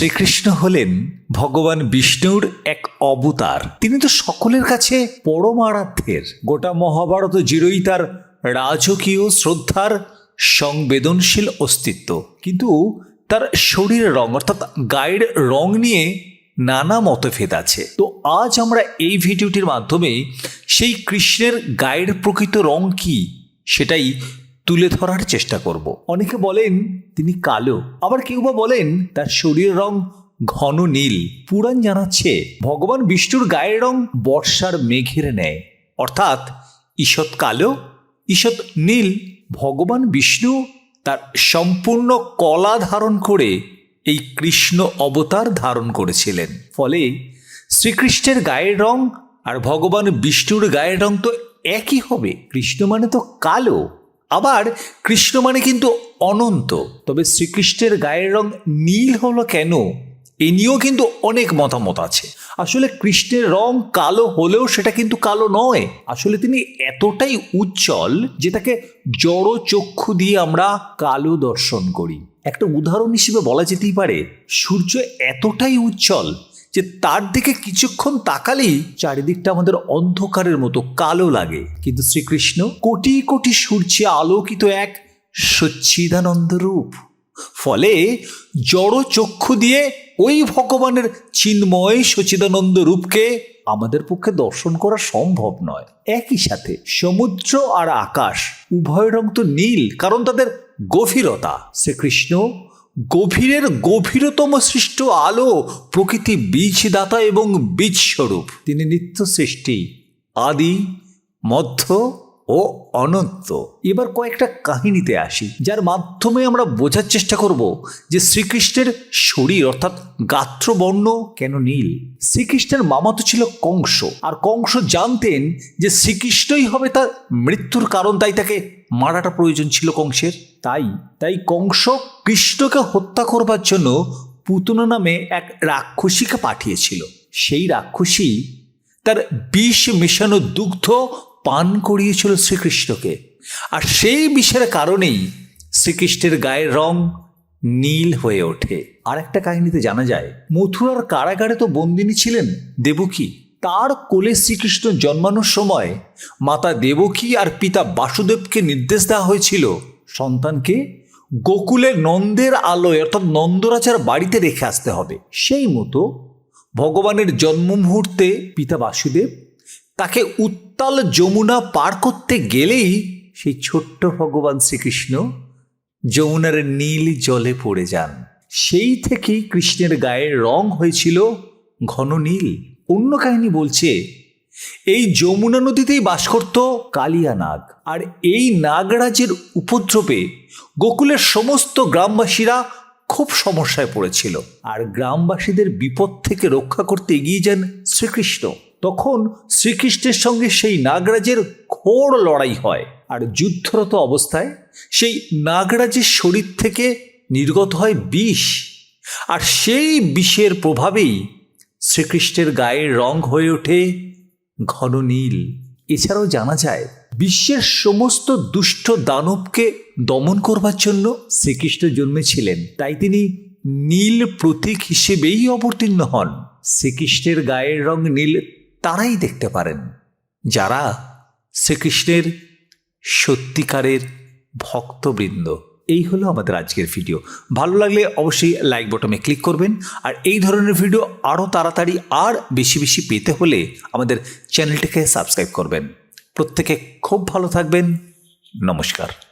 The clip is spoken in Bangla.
শ্রীকৃষ্ণ হলেন ভগবান বিষ্ণুর এক অবতার। তিনি তো সকলের কাছে পরমারাধ্যের গোটা মহাভারত জিরোই তার রাজকীয় শ্রদ্ধার সংবেদনশীল অস্তিত্ব। কিন্তু তার শরীরের রং, অর্থাৎ গায়ের রং নিয়ে নানা মতভেদ আছে। তো আজ আমরা এই ভিডিওটির মাধ্যমে সেই কৃষ্ণের গায়ের প্রকৃত রং কি, সেটাই তুলে ধরার চেষ্টা করব। অনেকে বলেন তিনি কালো, আবার কেউ বা বলেন তার শরীরের রং ঘন নীল। পুরাণ জানাচ্ছে, ভগবান বিষ্ণুর গায়ের রং বর্ষার মেঘের নেয় অর্থাৎ ঈষৎ কালো, ঈষৎ নীল, ভগবান বিষ্ণু তার সম্পূর্ণ কলা ধারণ করে এই কৃষ্ণ অবতার ধারণ করেছিলেন। ফলে শ্রীকৃষ্ণের গায়ের রং আর ভগবান বিষ্ণুর গায়ের রং তো একই হবে। কৃষ্ণ মানে তো কালো। আবার কৃষ্ণ মানে কিন্তু অনন্ত। তবে শ্রীকৃষ্ণের গায়ের রং নীল হলো কেন? এ নিয়েও কিন্তু অনেক মতামত আছে। আসলে কৃষ্ণের রং কালো হলেও সেটা কিন্তু কালো নয়। আসলে তিনি এতটাই উজ্জ্বল যে তাকে জড় চক্ষু দিয়ে আমরা কালো দর্শন করি। একটা উদাহরণ হিসেবে বলা যেতেই পারে, সূর্য এতটাই উজ্জ্বল যে তার দিকে কিছুক্ষণ তাকালেই চারিদিকটা আমাদের অন্ধকারের মতো কালো লাগে। কিন্তু শ্রীকৃষ্ণ কোটি কোটি সূর্যে আলোকিত এক সচ্ছিদানন্দ রূপ। ফলে জড় চক্ষু দিয়ে ওই ভগবানের চিন্ময় সচিদানন্দ রূপকে আমাদের পক্ষে দর্শন করা সম্ভব নয়। একই সাথে সমুদ্র আর আকাশ উভয় রং তো নীল, কারণ তাদের গভীরতা। শ্রীকৃষ্ণ গভীরের গভীরতম সৃষ্ট আলো প্রকৃতি বীজদাতা এবং বীজস্বরূপ। তিনি নিত্য সৃষ্টি আদি মধ্য ও অনন্ত। এবার কয়েকটা কাহিনীতে আসি, যার মাধ্যমে আমরা বোঝার চেষ্টা করব যে শ্রীকৃষ্ণের শরীর, অর্থাৎ গাত্রবর্ণ, কেন নীল? শ্রীকৃষ্ণের মামা তো ছিল কংস, আর কংস জানতেন যে শ্রীকৃষ্ণই হবে তার মৃত্যুর কারণ, তাই তাকে মারাটা প্রয়োজন ছিল কংসের। তাই তাই কংস কৃষ্ণকে হত্যা করবার জন্য পুতনা নামে এক রাক্ষসীকে পাঠিয়েছিল। সেই রাক্ষসী তার বিষ মেশানো দুগ্ধ পান করিয়েছিল শ্রীকৃষ্ণকে। আর সেই বিষের কারণেই শ্রীকৃষ্ণের গায়ের রং নীল হয়ে ওঠে। আর একটা কাহিনীতে জানা যায়, মথুরার কারাগারে তো বন্দিনী ছিলেন দেবকী। তার কোলে শ্রীকৃষ্ণ জন্মানোর সময় মাতা দেবকী আর পিতা বাসুদেবকে নির্দেশ দেওয়া হয়েছিল সন্তানকে গোকুলে নন্দের আলোয় অর্থাৎ নন্দরাজার বাড়িতে রেখে আসতে হবে। সেই মতো ভগবানের জন্ম মুহূর্তে পিতা বাসুদেব তাকে উত্তাল যমুনা পার করতে গেলেই সেই ছোট্ট ভগবান শ্রীকৃষ্ণ যমুনার নীল জলে পড়ে যান। সেই থেকেই কৃষ্ণের গায়ের রং হয়েছিল ঘন নীল। অন্য কাহিনী বলছে, এই যমুনা নদীতেই বাস করত কালিয়া নাগ আর এই নাগরাজের উপদ্রবে গোকুলের সমস্ত গ্রামবাসীরা খুব সমস্যায় পড়েছিল। আর গ্রামবাসীদের বিপদ থেকে রক্ষা করতে এগিয়ে যান শ্রীকৃষ্ণ। তখন শ্রীকৃষ্ণের সঙ্গে সেই নাগরাজের ঘোর লড়াই হয়। আর যুদ্ধরত অবস্থায় সেই নাগরাজের শরীর থেকে নির্গত হয় বিষ। আর সেই বিষের প্রভাবেই শ্রীকৃষ্ণের গায়ের রং হয়ে ওঠে ঘন নীল। এছাড়াও জানা যায়, বিশ্বের সমস্ত দুষ্ট দানবকে দমন করবার জন্য শ্রীকৃষ্ণ জন্মেছিলেন। তাই তিনি নীল প্রতীক হিসেবেই অবতীর্ণ হন। শ্রীকৃষ্ণের গায়ের রং নীল তারাই দেখতে পারেন, যারা শ্রীকৃষ্ণের সত্যিকারের ভক্তবৃন্দ। এই হলো আমাদের আজকের ভিডিও। ভালো লাগলে অবশ্যই লাইক বটনে ক্লিক করবেন, আর এই ধরনের ভিডিও আরও তাড়াতাড়ি আর বেশি বেশি পেতে হলে আমাদের চ্যানেলটিকে সাবস্ক্রাইব করবেন। প্রত্যেকে খুব ভালো থাকবেন। নমস্কার।